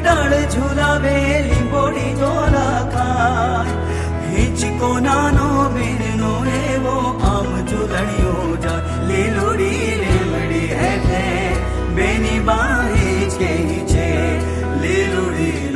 ડાળ ઝુલાવે લીંબોડી જોલાકાય હિંચકો નાનો બિરનો એવો, આમ ઝુલણ્યો જાય. લીલુડી રેમડી હેઠે બેની બાહી છે, લીલુડી